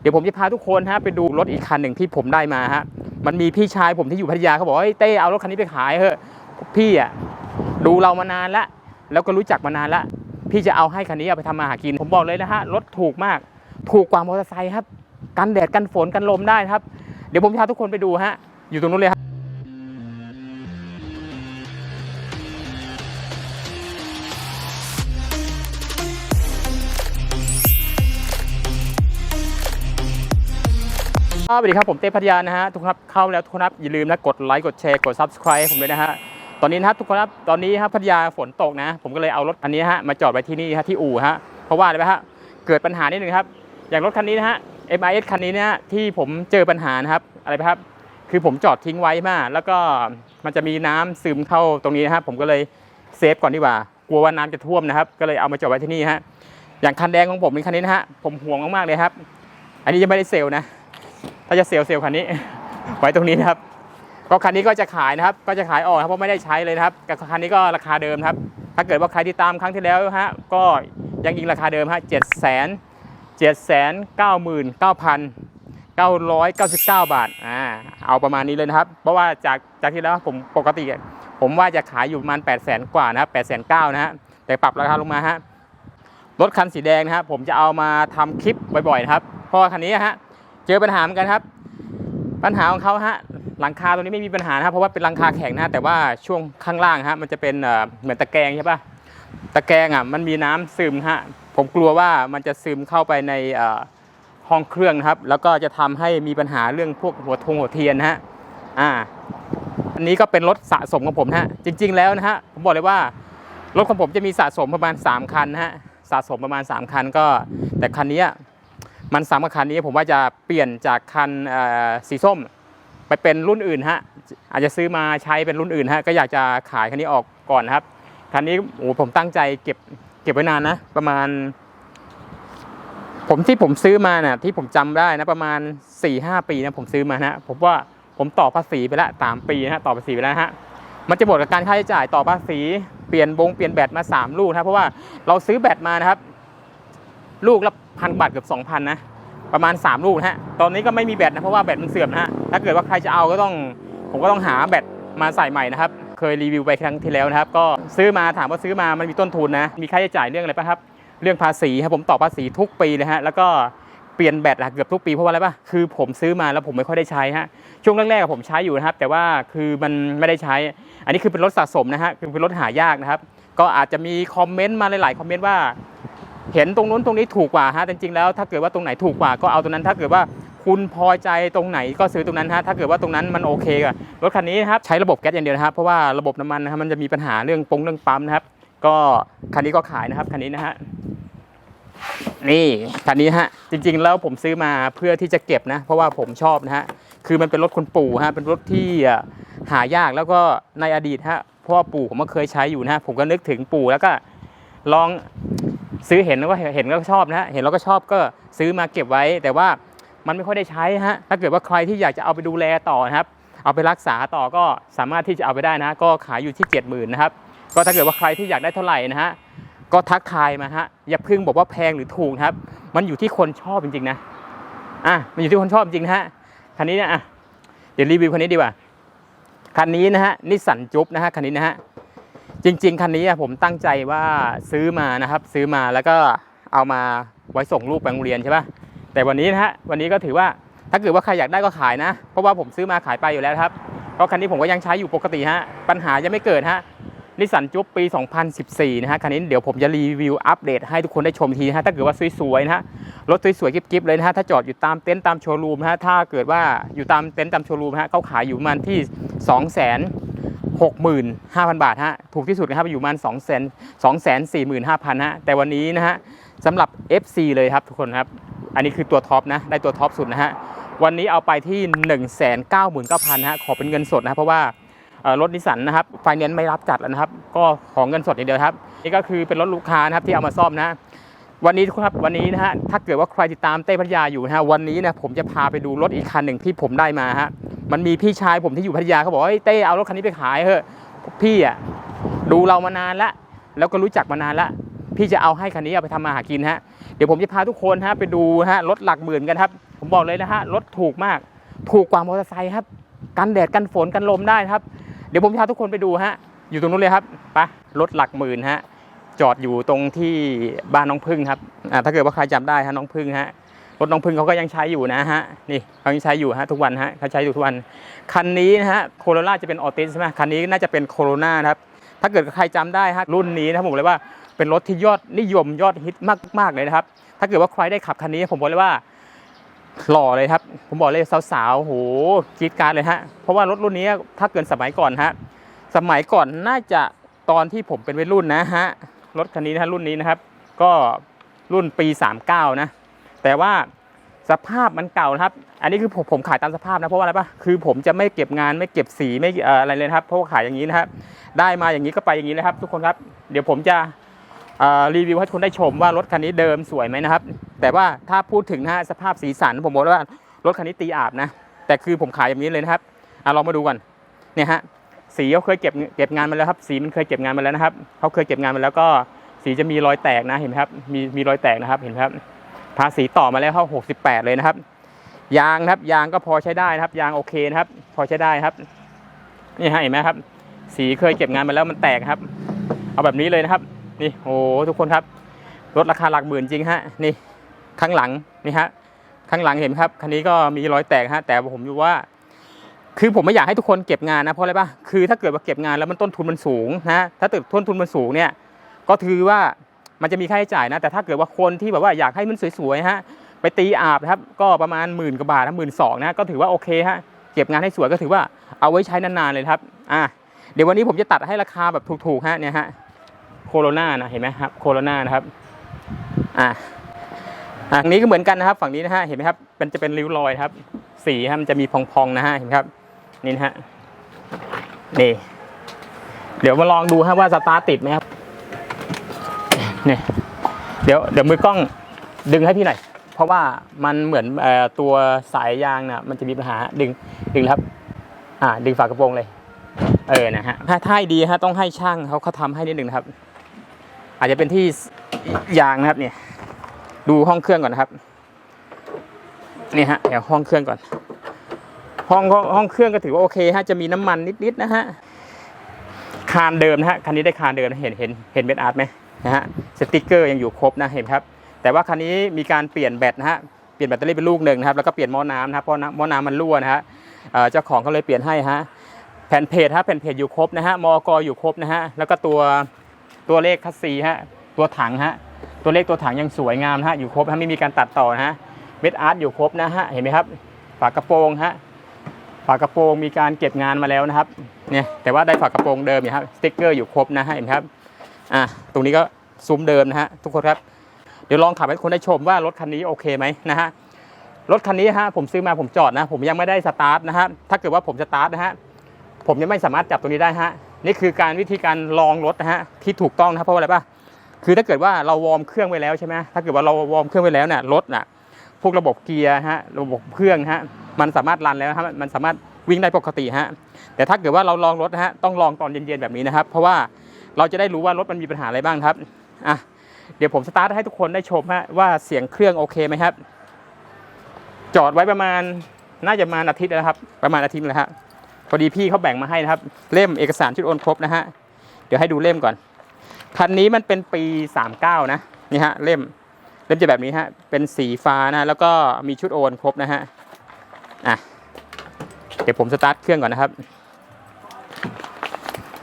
เดี๋ยวผมจะพาทุกคนฮะไปดูรถอีกคันหนึ่งที่ผมได้มาฮะมันมีพี่ชายผมที่อยู่พัทยาเขาบอกว่าเฮ้เต้เอารถคันนี้ไปขายเถอะพี่อะดูเรามานานละแล้วก็รู้จักมานานละพี่จะเอาให้คันนี้เอาไปทำมาหากิน ผมบอกเลยนะฮะรถถูกมาก ถูกกว่ามอเตอร์ไซค์ครับกันแดดกันฝนกันลมได้ครับ เดี๋ยวผมจะพาทุกคนไปดูฮะอยู่ตรงนู้นเลยครับ สวัสดีครับ ผมเต้พัทยานะฮะทุกคนครับเข้าแล้วทุกคนครับอย่าลืมนะกดไลค์กดแชร์กด subscribe ผมด้วยนะฮะตอนนี้นะครับทุกคนครับตอนนี้ครับพัทยาฝนตกนะ ผมก็เลยเอารถอันนี้ฮะมาจอดไว้ที่นี่ฮะที่อู่ฮะเพราะว่าอะไรไหมฮะเกิดปัญหานิดนึงครับ อย่างรถคันนี้นะฮะ MIS คันนี้นะฮะที่ผมเจอปัญหานะครับอะไรครับ คือผมจอดทิ้งไว้มากแล้วก็มันจะมีน้ำซึมเข้าตรงนี้นะครับผมก็เลยเซฟก่อนดีกว่ากลัวว่าน้ำจะท่วมนะครับ ก็เลยเอามาจอดไว้ที่นี่ฮะอย่างคันแดงของผมเป็นคันนี้นะฮะผมห่วงมากๆเลยครับ อันนี้ยังไม่ได้เซลนะ ถ้าจะเซลล์เซลล์คันนี้ ไว้ตรงนี้นะครับก็คันนี้ก็จะขายนะครับ ก็จะขายออกครับเพราะไม่ได้ใช้เลยนะครับกับคันนี้ก็ราคาเดิมครับ ถ้าเกิดว่าใครที่ตามครั้งที่แล้วฮะก็ยังยิงราคาเดิมฮะเจ็ดแสนเจ็ดแสนเก้าหมื่นเก้าพันเก้าร้อยเก้าสิบเก้าบาทอ่าเอาประมาณนี้เลยนะครับ เพราะว่าจากจากที่แล้วผมปกติ ผมว่าจะขายอยู่ประมาณแปดแสนกว่านะครับแปดแสนเก้านะฮะแต่ปรับราคาลงมาฮะรถคันสีแดงนะครับผมจะเอามาทำคลิปบ่อยๆนะครับเพราะคันนี้ฮะ เจอปัญหาเหมือนกันครับ ปัญหาของเขาฮะหลังคาตรงนี้ไม่มีปัญหานะครับเพราะว่าเป็นหลังคาแข็งนะแต่ว่าช่วงข้างล่างฮะมันจะเป็นเหมือนตะแกรงใช่ปะตะแกรงอะมันมีน้ำซึมฮะผมกลัวว่ามันจะซึมเข้าไปในห้องเครื่องครับ แล้วก็จะทำให้มีปัญหาเรื่องพวกหัวทงหัวเทียนฮะอ่าอันนี้ก็เป็นรถสะสมของผมฮะจริง ๆ แล้วนะฮะผมบอกเลยว่ารถของผมจะมีสะสมประมาณ 3 คันฮะสะสมประมาณ 3 คันก็ แต่คันนี้ มันสามกับคันนี้ผมว่าจะเปลี่ยนจากคันสีส้ม ไปเป็นรุ่นอื่นฮะอาจจะซื้อมาใช้เป็นรุ่นอื่นฮะก็อยากจะขายคันนี้ออกก่อนครับคันนี้โอ้ผมตั้งใจเก็บเก็บไว้นานนะ ประมาณ ผมที่ผมซื้อมาน่ะที่ผมจำได้นะประมาณ4ี่ห้าปีนะผมซื้อมานะผมว่าผมต่อภาษีไปละสามปีนะต่อภาษีไปแล้วฮะมันจะหมดกับการค่าใช้จ่ายต่อภาษีเปลี่ยนบงเปลี่ยนแบตมาสามลูกนะเพราะว่าเราซื้อแบตมานะครับ ลูกละพันบาทเกือบสองพันนะ ประมาณ 3 ลูกนะฮะ ตอนนี้ก็ไม่มีแบตนะเพราะว่าแบตมันเสื่อมนะฮะ ถ้าเกิดว่าใครจะเอาก็ต้อง ผมก็ต้องหาแบตมาใส่ใหม่นะครับ เคยรีวิวไปครั้งที่แล้วนะครับ ก็ซื้อมาถามว่าซื้อมา มันมีต้นทุนนะ มีค่าใช้จ่ายเรื่องอะไรป่ะครับ เรื่องภาษีครับผมต่อภาษีทุกปีเลยฮะ แล้วก็เปลี่ยนแบตอะเกือบทุกปีเพราะว่าอะไรป่ะ คือผมซื้อมาแล้วผมไม่ค่อยได้ใช้ฮะ ช่วงแรกๆผมใช้อยู่นะครับ แต่ว่าคือมันไม่ได้ใช้ อันนี้คือเป็นรถสะสมนะฮะ คือเป็นรถหายากนะครับ ก็อาจจะมีคอมเมนต์มาหลายๆคอมเมนต์ว่า เห็นตรงนู้นตรงนี้ถูกกว่าฮะแต่จริงๆแล้วถ้าเกิดว่าตรงไหนถูกกว่าก็เอาตรงนั้น ถ้าเกิดว่าคุณพอใจตรงไหนก็ซื้อตรงนั้นฮะถ้าเกิดว่าตรงนั้นมันโอเคกับรถคันนี้นะครับใช้ระบบแก๊สอย่างเดียวนะครับเพราะว่าระบบน้ำมันนะครับมันจะมีปัญหาเรื่องปงเรื่องปั๊มนะครับ ก็คันนี้ก็ขายนะครับคันนี้นะฮะนี่คันนี้ฮะจริงๆแล้วผมซื้อมาเพื่อที่จะเก็บนะ เพราะว่าผมชอบนะฮะคือมันเป็นรถคุณปู่ฮะเป็นรถที่หายากแล้วก็ในอดีตฮะเพราะว่าปู่ผมก็เคยใช้อยู่นะฮะผมก็นึกถึงปู่แล้วก็ลอง ซื้อเห็นแล้วก็เห็นก็ชอบนะฮะเห็นแล้วก็ชอบก็ซื้อมาเก็บไว้ แต่ว่ามันไม่ค่อยได้ใช้ฮะถ้าเกิดว่าใครที่อยากจะเอาไปดูแลต่อนะครับ เอาไปรักษาต่อก็สามารถที่จะเอาไปได้นะ ก็ขายอยู่ที่ 70,000นะครับก็ถ้าเกิดว่าใครที่อยากได้เท่าไหร่นะฮะก็ทักทายมาฮะอย่าเพึ่งบอกว่าแพงหรือถูกครับ มันอยู่ที่คนชอบจริงๆนะอะมันอยู่ที่คนชอบจริงนะฮะคันนี้เนี่ยอะเดี๋ยวรีวิวคันนี้ดีกว่าคันนี้นะฮะนิสสันจุ๊บนะฮะคันนี้นะฮะ จริง ๆ คันนี้ผมตั้งใจว่าซื้อมานะครับซื้อมาแล้วก็เอามาไว้ส่งลูกไปโรงเรียนใช่ปะแต่วันนี้นะฮะวันนี้ก็ถือว่าถ้าเกิดว่าใครอยากได้ก็ขายนะ เพราะว่าผมซื้อมาขายไปอยู่แล้วครับก็คันนี้ผมก็ยังใช้อยู่ปกติฮะปัญหายังไม่เกิดฮะนิสสันจุ๊บปี 2014 นะฮะคันนี้เดี๋ยวผมจะรีวิวอัปเดตให้ทุกคนได้ชมทีนะฮะถ้าเกิดว่าสวยๆนะฮะรถสวยๆกิ๊บๆเลยนะฮะถ้าจอดอยู่ตามเต็นท์ตามโชว์รูมนะฮะถ้าเกิดว่าอยู่ตามเต็นท์ตามโชว์รูมฮะเขาขายอยู่ประมาณที่ 2 0 0 0 0 65,000 บาทฮะถูกที่สุดนะครับอยู่ประมาณ2 0 0 0 0 2 45,000ฮะแต่วันนี้นะฮะสำหรับ FC เลยครับทุกคนครับ อันนี้คือตัวท็อปนะได้ตัวท็อปสุดนะฮะวันนี้เอาไปที่ 199,000ฮะขอเป็นเงินสดนะครับเพราะว่ารถนิสสันนะครับไฟแนนซ์ไม่รับจัดแล้วนะครับ ก็ของเงินสดอย่างเดียวครับ นี่ก็คือเป็นรถลูกค้านะครับที่เอามาซ่อมนะ วันนี้ครับวันนี้นะฮะถ้าเกิดว่าใครติดตามเต้พัทยาอยู่นะฮะวันนี้นะผมจะพาไปดูรถอีกคันหนึ่งที่ผมได้มาฮะมันมีพี่ชายผมที่อยู่พัทยาเขาบอกว่าเฮ้ยเต้เอารถคันนี้ไปขายเถอะพี่อะดูเรามานานละแล้วก็รู้จักมานานละพี่จะเอาให้คันนี้เอาไปทำมาหากินฮะเดี๋ยวผมจะพาทุกคนฮะไปดูฮะรถหลักหมื่นกันครับ ผมบอกเลยนะฮะรถถูกมาก ถูกกว่ามอเตอร์ไซค์ครับกันแดดกันฝนกันลมได้ครับ เดี๋ยวผมพาทุกคนไปดูฮะอยู่ตรงนู้นเลยครับไปรถหลักหมื่นฮะ จอดอยู่ตรงที่บ้านน้องพึ่งครับอ่าถ้าเกิดว่าใครจำได้ฮะน้องพึ่งฮะรถน้องพึ่งเขาก็ยังใช้อยู่นะฮะนี่เขายังใช้อยู่ฮะทุกวันฮะเขาใช้อยู่ทุกวันคันนี้นะฮะโคโรล่าจะเป็นออติสใช่ไหมคันนี้น่าจะเป็นโคโรนานะครับถ้าเกิดใครจำได้ฮะรุ่นนี้นะครับผมเลยว่าเป็นรถที่ยอดนิยมยอดฮิตมากๆเลยนะครับ ถ้าเกิดว่าใครได้ขับคันนี้ผมบอกเลยว่าหล่อเลยครับ ผมบอกเลยสาวๆโหกรีดการเลยฮะ เพราะว่ารถรุ่นนี้ถ้าเกินสมัยก่อนฮะ สมัยก่อนน่าจะตอนที่ผมเป็นวัยรุ่นนะฮะ รถคันนี้นะฮะรุ่นนี้นะครับ ก็รุ่นปี 39 นะ แต่ว่าสภาพมันเก่านะครับ อันนี้คือผมผมขายตามสภาพนะ เพราะว่าอะไรปะคือผมจะไม่เก็บงานไม่เก็บสีไม่อะไรเลยครับ เพราะว่าขายอย่างนี้นะครับ ได้มาอย่างนี้ก็ไปอย่างนี้เลยครับ ทุกคนครับ เดี๋ยวผมจะรีวิวให้ทุกคนได้ชมว่ารถคันนี้เดิมสวยไหมนะครับ แต่ว่าถ้าพูดถึงนะฮะสภาพสีสันผมบอกว่ารถคันนี้ตีอาบนะ แต่คือผมขายอย่างนี้เลยนะครับอะลองมาดูกันเนี่ยฮะ สีเขาเคยเก็บเก็บงานมาแล้วครับ สีมันเคยเก็บงานมาแล้วนะครับเขาเคยเก็บงานมาแล้วก็สีจะมีรอยแตกนะเห็นไหมครับ มีมีรอยแตกนะครับเห็นไหมครับทาสีต่อมาแล้วเข้า68 เลยนะครับ ยางครับ ยางก็พอใช้ได้นะครับ ยางโอเคนะครับ พอใช้ได้ครับนี่ฮะเห็นไหมครับ สีเคยเก็บงานมาแล้วมันแตกครับ เอาแบบนี้เลยนะครับ นี่โอ้โหทุกคนครับรถราคาหลักหมื่นจริงฮะนี่ข้างหลังนี่ฮะข้างหลังเห็นครับคันนี้ก็มีรอยแตกฮะแต่ผมดูว่า คือผมไม่อยากให้ทุกคนเก็บงานนะเพราะอะไรป่ะคือถ้าเกิดว่าเก็บงานแล้วมันต้นทุนมันสูงนะถ้าเกิดต้นทุนมันสูงเนี่ยก็ถือว่ามันจะมีค่าใช้จ่ายนะ แต่ถ้าเกิดว่าคนที่แบบว่าอยากให้มันสวยๆฮะไปตีอาบนะครับก็ประมาณหมื่นกว่าบาทนะหมื่นสองนะก็ถือว่าโอเคฮะเก็บงานให้สวยก็ถือว่าเอาไว้ใช้นานๆเลยครับอะเดี๋ยววันนี้ผมจะตัดให้ราคาแบบถูกๆฮะเนี่ยฮะโคโรนานะเห็นไหมครับโคโรนานะครับอะอะฝั่งนี้ก็เหมือนกันนะครับ ฝั่งนี้นะฮะเห็นไหมครับมันจะเป็นริ้วรอยครับ สีฮะมันจะมีพองๆนะฮะเห็นไหมครับ นี่นะฮะนี่เดี๋ยวมาลองดูฮะว่าสตาร์ทติดไหมครับนี่เดี๋ยวเดี๋ยวมือกล้องดึงให้พี่หน่อยเพราะว่ามันเหมือนอตัวสายยางน่ะมันจะมีปัญหาดึงดึงครับอ่าดึงฝากระโปรงเลย เออนะฮะถ้าถ้าให้ดีฮะต้องให้ช่างเขาเขาทำให้นิดนึงนะครับ อาจจะเป็นที่ยางนะครับเนี่ยดูห้องเครื่องก่อนนะครับนี่ฮะเดี๋ยวห้องเครื่องก่อน ห้องห้องห้องเครื่องก็ถือว่าโอเคฮะจะมีน้ำมันนิดๆนะฮะคานเดิมนะฮะคันนี้ได้คานเดิมเห็นเห็นเห็นเม็ดอาร์ตไหมนะฮะสติกเกอร์ยังอยู่ครบนะเห็นครับ แต่ว่าคันนี้มีการเปลี่ยนแบตนะฮะเปลี่ยนแบตเตอรี่เป็นลูกหนึ่งนะครับแล้วก็เปลี่ยนหม้อน้ำนะครับเพราะน้ำหม้อน้ำมันรั่วนะฮะเจ้าของเขาเลยเปลี่ยนให้ฮะแผ่นเพจฮะแผ่นเพจอยู่ครบนะฮะมอกอยู่ครบนะฮะแล้วก็ตัวตัวเลขคัสซีฮะตัวถังฮะตัวเลขตัวถังยังสวยงามนะฮะอยู่ครบฮะไม่มีการตัดต่อนะฮะเม็ดอาร์ตอยู่ครบนะฮะเห็นไหมครับฝากระโปรงฮะ ฝากระโปรงมีการเก็บงานมาแล้วนะครับเนี่ยแต่ว่าได้ฝากระโปรงเดิมอยู่ครับสติ๊กเกอร์อยู่ครบนะฮะเห็นครับอะตรงนี้ก็ซุ้มเดิมนะฮะทุกคนครับเดี๋ยวลองขับให้คนได้ชมว่ารถคันนี้โอเคไหมนะฮะรถคันนี้ฮะผมซื้อมาผมจอดนะ ผมยังไม่ได้สตาร์ทนะฮะถ้าเกิดว่าผมสตาร์ทนะฮะผมยังไม่สามารถจับตรงนี้ได้ฮะนี่คือการวิธีการลองรถนะฮะที่ถูกต้องนะเพราะว่าอะไรป่ะคือถ้าเกิดว่าเราวอร์มเครื่องไว้แล้วใช่ไหมถ้าเกิดว่าเราวอร์มเครื่องไว้แล้วเนี่ยรถน่ะพวกระบบเกียร์ฮะระบบเครื่องฮะมันสามารถรันแล้วฮะมันสามารถ วิ่งได้ปกติฮะแต่ถ้าเกิดว่าเราลองรถนะฮะต้องลองตอนเย็นๆแบบนี้นะครับ เพราะว่าเราจะได้รู้ว่ารถมันมีปัญหาอะไรบ้างครับอะเดี๋ยวผมสตาร์ทให้ทุกคนได้ชมฮะว่าเสียงเครื่องโอเคไหมครับ จอดไว้ประมาณน่าจะมาอาทิตย์แล้วครับ ประมาณอาทิตย์แล้วฮะพอดีพี่เขาแบ่งมาให้นะครับ เล่มเอกสารชุดโอนครบนะฮะเดี๋ยวให้ดูเล่มก่อนคันนี้มันเป็นปี 39 นะนี่ฮะเล่มเล่มจะแบบนี้ฮะเป็นสีฟ้านะแล้วก็มีชุดโอนครบนะฮะอะ ดี๋ยวผมสตาร์ทเครื่องก่อนนะครับ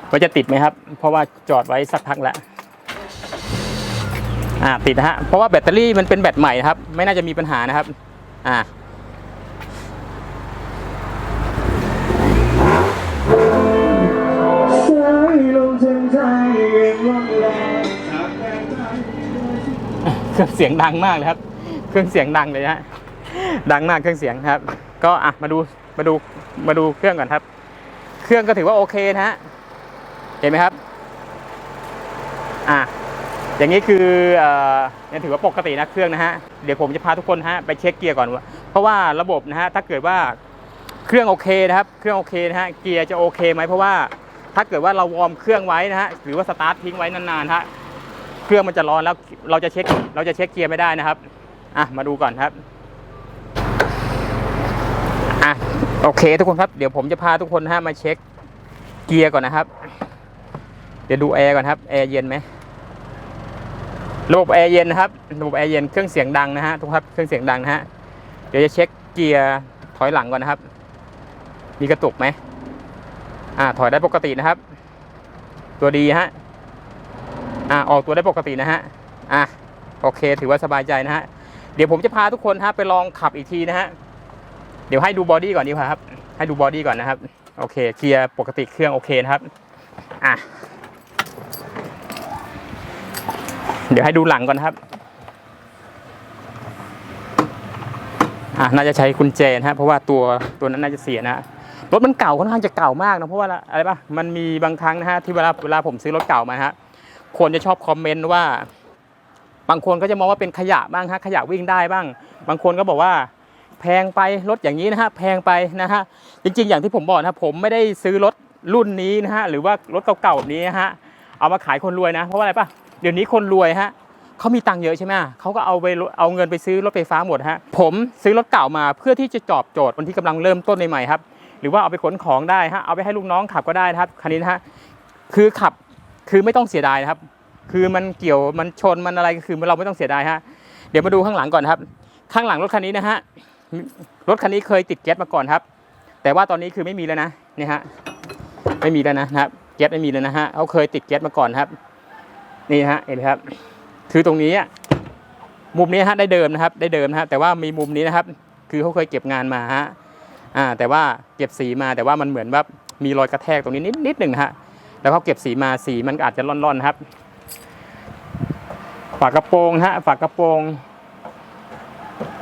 ว่าจะติดไหมครับ เพราะว่าจอดไว้สักพักแล้วอ่าติดนะฮะเพราะว่าแบตเตอรี่มันเป็นแบตใหม่นะครับ ไม่น่าจะมีปัญหานะครับ อ่าเสียนวันแลจากแดนไทยเครื่องเสียงดังมากเลยครับ เครื่องเสียงดังเลยฮะดังมากเครื่องเสียงครับ ก็อะมาดู มาดูมาดูเครื่องก่อนครับ เครื่องก็ถือว่าโอเคนะฮะเห็นไหมครับ อะอย่างนี้คือเอ่อยังถือว่าปกตินะเครื่องนะฮะเดี๋ยวผมจะพาทุกคนฮะไปเช็คเกียร์ก่อนว่าเพราะว่าระบบนะฮะถ้าเกิดว่าเครื่องโอเคนะครับ เครื่องโอเคนะฮะเกียร์จะโอเคไหมเพราะว่าถ้าเกิดว่าเราวอร์มเครื่องไว้นะฮะหรือว่าสตาร์ททิ้งไว้นานๆฮะเครื่องมันจะร้อนแล้วเราจะเช็คเราจะเช็คเกียร์ไม่ได้นะครับอะมาดูก่อนครับ โอเคทุกคนครับเดี๋ยวผมจะพาทุกคนฮะมาเช็คเกียร์ก่อนนะครับ เดี๋ยวดูแอร์ก่อนครับแอร์เย็นไหมระบบแอร์เย็นนะครับระบบแอร์เย็นเครื่องเสียงดังนะฮะทุกคนครับเครื่องเสียงดังนะฮะเดี๋ยวจะเช็คเกียร์ถอยหลังก่อนนะครับ มีกระตุกไหมอ่าถอยได้ปกตินะครับ ตัวดีฮะอ่าออกตัวได้ปกตินะฮะอะโอเค ถือว่าสบายใจนะฮะเดี๋ยวผมจะพาทุกคนฮะไปลองขับอีกทีนะฮะ เดี๋ยวให้ดูบอดี้ก่อนดีกว่าครับ ให้ดูบอดี้ก่อนนะครับ โอเค เกียร์ปกติเครื่องโอเคนะครับ อะ เดี๋ยวให้ดูหลังก่อนนครับ อะ น่าจะใช้กุญแจนะฮะเพราะว่าตัวตัวนั้นน่าจะเสียนะฮะรถมันเก่าค่อนข้างจะเก่ามากนะ เพราะว่าอะไรปะมันมีบางครั้งนะฮะที่เวลาเวลาผมซื้อรถเก่ามาฮะ คนจะชอบคอมเมนต์ว่า บางคนก็จะมองว่าเป็นขยะบ้างฮะ ขยะวิ่งได้บ้าง บางคนก็บอกว่า แพงไปรถอย่างนี้นะฮะแพงไปนะฮะจริงๆ อย่างที่ผมบอกนะผมไม่ได้ซื้อรถรุ่นนี้นะฮะหรือว่ารถเก่าๆแบบนี้นะฮะเอามาขายคนรวยนะ เพราะว่าอะไรปะเดี๋ยวนี้คนรวยฮะเขามีตังค์เยอะใช่ไหมเขาก็เอาไปเอาเงินไปซื้อรถไฟฟ้าหมดฮะผมซื้อรถเก่ามาเพื่อที่จะตอบโจทย์คนที่กำลังเริ่มต้นใหม่ๆครับหรือว่าเอาไปขนของได้ฮะเอาไปให้ลูกน้องขับก็ได้นะครับคันนี้นะฮะคือขับคือไม่ต้องเสียดายนะครับ คือมันเกี่ยวมันชนมันอะไรก็คือเราไม่ต้องเสียดายฮะเดี๋ยวมาดูข้างหลังก่อนครับ ข้างหลังรถคันนี้นะฮะ รถคันนี้เคยติดแก๊สมาก่อนครับ แต่ว่าตอนนี้คือไม่มีแล้วนะนี่ฮะไม่มีแล้วนะครับแก๊สไม่มีแล้วนะฮะเขาเคยติดแก๊สมาก่อนครับ นี่ฮะเห็นไหมครับ คือตรงนี้อะมุมนี้ฮะได้เดิมนะครับ ได้เดิมนะฮะแต่ว่ามีมุมนี้นะครับ คือเขาเคยเก็บงานมาฮะอ่าแต่ว่าเก็บสีมาแต่ว่ามันเหมือนแบบมีรอยกระแทกตรงนี้นิดนิดหนึ่งฮะแล้วเขาเก็บสีมาสีมันอาจจะร่อนๆนครับ ฝากระโปรงฮะฝากระโปรง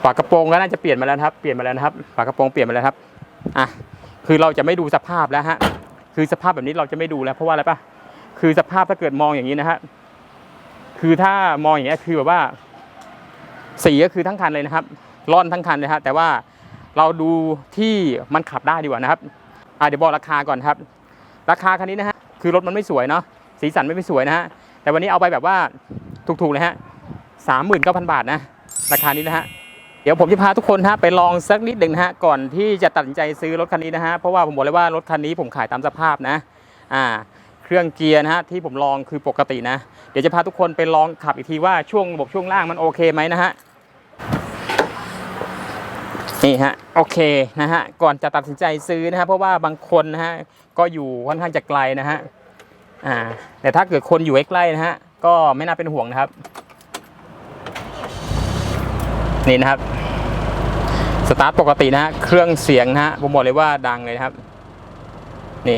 ฝากระโปรงก็น่าจะเปลี่ยนมาแล้วครับ เปลี่ยนมาแล้วนะครับ ฝากระโปรงเปลี่ยนมาแล้วครับ อะ คือเราจะไม่ดูสภาพแล้วฮะ คือสภาพแบบนี้เราจะไม่ดูแล้วเพราะว่าอะไรปะคือสภาพถ้าเกิดมองอย่างนี้นะฮะ คือถ้ามองอย่างนี้ยคือแบบว่า สีก็คือทั้งคันเลยนะครับ ร่อนทั้งคันเลยฮะ แต่ว่าเราดูที่มันขับได้ดีกว่านะครับ อะเดี๋ยวบอกราคาก่อนครับ ราคาคันนี้นะฮะ คือรถมันไม่สวยเนาะ สีสันไม่สวยนะฮะ แต่วันนี้เอาไปแบบว่าถูกๆเลยฮะสามหมื่นเก้าพันบาทนะ ราคานี้นะฮะ เดี๋ยวผมจะพาทุกคนฮะไปลองสักนิดหนึ่งนะฮะก่อนที่จะตัดสินใจซื้อรถคันนี้นะฮะเพราะว่าผมบอกเลยว่ารถคันนี้ผมขายตามสภาพนะอ่าเครื่องเกียร์นะฮะที่ผมลองคือปกตินะ เดี๋ยวจะพาทุกคนไปลองขับอีกทีว่าช่วงระบบช่วงล่างมันโอเคไหมนะฮะนี่ฮะโอเคนะฮะก่อนจะตัดสินใจซื้อนะฮะเพราะว่าบางคนนะฮะก็อยู่ค่อนข้างจะไกลนะฮะอ่าแต่ถ้าเกิดคนอยู่ใกล้ๆนะฮะก็ไม่น่าเป็นห่วงนะครับ นี่นะครับ สตาร์ทปกตินะฮะ เครื่องเสียงนะฮะ ผมบอกเลยว่าดังเลยครับ นี่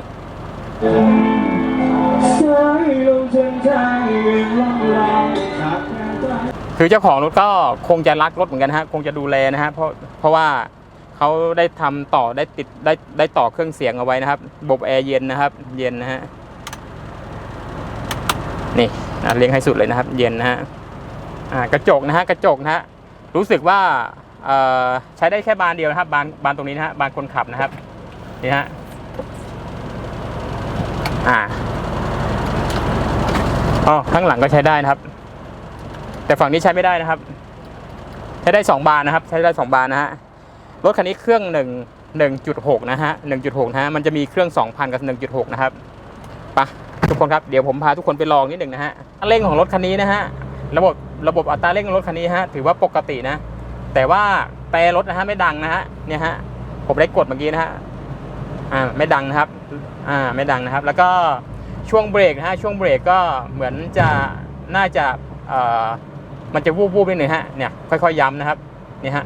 คือเจ้าของรถก็คงจะรักรถเหมือนกันฮะ คงจะดูแลนะฮะ เพราะเพราะว่าเขาได้ทำต่อได้ติดได้ได้ต่อเครื่องเสียงเอาไว้นะครับระบบแอร์เย็นนะครับ เย็นนะฮะ นี่เลี้ยงให้สุดเลยนะครับ เย็นนะฮะ อ่ากระจกนะฮะ กระจกนะฮะ รู้สึกว่าใช้ได้แค่บานเดียวนะครับบานบานตรงนี้นะฮะบานคนขับนะครับนี่ฮะอ่าอ๋อข้างหลังก็ใช้ได้นะครับ แต่ฝั่งนี้ใช้ไม่ได้นะครับ ใช้ได้สองบานนะครับ ใช้ได้สองบานนะฮะรถคันนี้เครื่องหนึ่งหนึ่งจุดหกนะฮะหนึ่งจุดหกนะฮะมันจะมีเครื่องสองพันกับหนึ่งจุดหกนะครับไปะทุกคนครับเดี๋ยวผมพาทุกคนไปลองนิดหนึ่งนะฮะเร่งของรถคันนี้นะฮะระบบ ระบบอัตราเร่งรถคันนี้ฮะถือว่าปกตินะ แต่ว่าแต่รถนะฮะไม่ดังนะฮะเนี่ยฮะผมได้กดเมื่อกี้นะฮะอ่าไม่ดังนะครับอ่าไม่ดังนะครับ แล้วก็ช่วงเบรกนะฮะช่วงเบรกก็เหมือนจะน่าจะเอ่อมันจะวูบวูบนิดหนึ่งฮะเนี่ยค่อยๆย้ำนะครับนี่ฮะ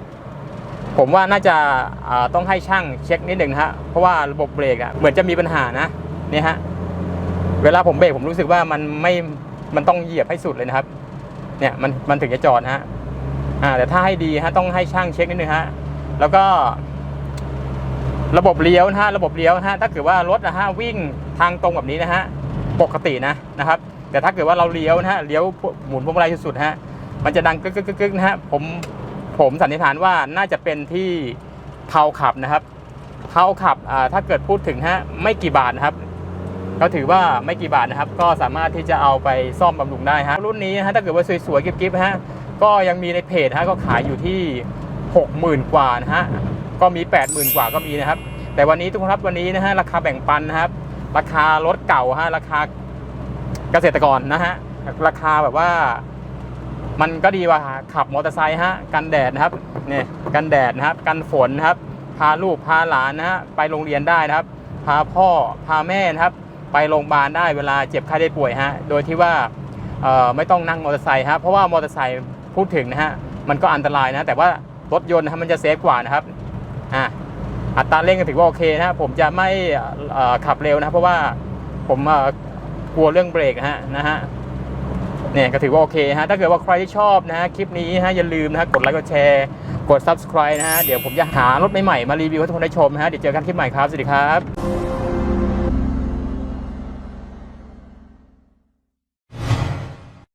ผมว่าน่าจะเอ่อต้องให้ช่างเช็คนิดหนึ่งนะฮะเพราะว่าระบบเบรกอะเหมือนจะมีปัญหานะเนี่ยฮะเวลาผมเบรกผมรู้สึกว่ามันไม่มันต้องเหยียบให้สุดเลยนะครับ เนี่ยมันมันถึงจะจอดนะฮะอ่าแต่ถ้าให้ดีฮะต้องให้ช่างเช็คนิดนึงฮะแล้วก็ระบบเลี้ยวนะฮะระบบเลี้ยวนะฮะถ้าเกิดว่ารถนะฮะวิ่งทางตรงแบบนี้นะฮะปกตินะนะครับ แต่ถ้าเกิดว่าเราเลี้ยวนะฮะเลี้ยวหมุนพวงมาลัยสุดๆฮะมันจะดังกึกกึกกึกกึกนะฮะผมผมสันนิษฐานว่าน่าจะเป็นที่เพาขับนะครับเพาขับอ่าถ้าเกิดพูดถึงฮะไม่กี่บาทนะครับ ก็ถือว่าไม่กี่บาทนะครับ ก็สามารถที่จะเอาไปซ่อมบำรุงได้ฮะรุ่นนี้ฮะถ้าเกิดว่าสวยๆกิ๊บๆฮะก็ยังมีในเพจฮะก็ขายอยู่ที่ 60,000 กว่านะฮะก็มี 80,000 กว่าก็มีนะครับ แต่วันนี้ทุกคนครับวันนี้นะฮะราคาแบ่งปันนะครับ ราคารถเก่าฮะราคาเกษตรกรนะฮะราคาแบบว่ามันก็ดีว่าขับมอเตอร์ไซค์ฮะกันแดดนะครับเนี่ยกันแดดนะครับกันฝนนะครับ พาลูกพาหลานนะฮะไปโรงเรียนได้นะครับ พาพ่อพาแม่นะครับ ไปโรงพยาบาลได้เวลาเจ็บไข้ได้ป่วยฮะโดยที่ว่าไม่ต้องนั่งมอเตอร์ไซค์ฮะเพราะว่ามอเตอร์ไซค์พูดถึงนะฮะมันก็อันตรายนะแต่ว่ารถยนต์นะมันจะเซฟกว่านะครับอะอัตราเร่งก็ถือว่าโอเคนะผมจะไม่ขับเร็วนะเพราะว่าผมกลัวเรื่องเบรกฮะนะฮะเนี่ยก็ถือว่าโอเคฮะถ้าเกิดว่าใครที่ชอบนะฮะคลิปนี้ฮะอย่าลืมนะฮะกดไลค์กดแชร์ กด subscribe นะฮะเดี๋ยวผมจะหารถใหม่ๆมารีวิวให้ทุกคนได้ชมนะฮะเดี๋ยวเจอกันคลิปใหม่ครับ สวัสดีครับ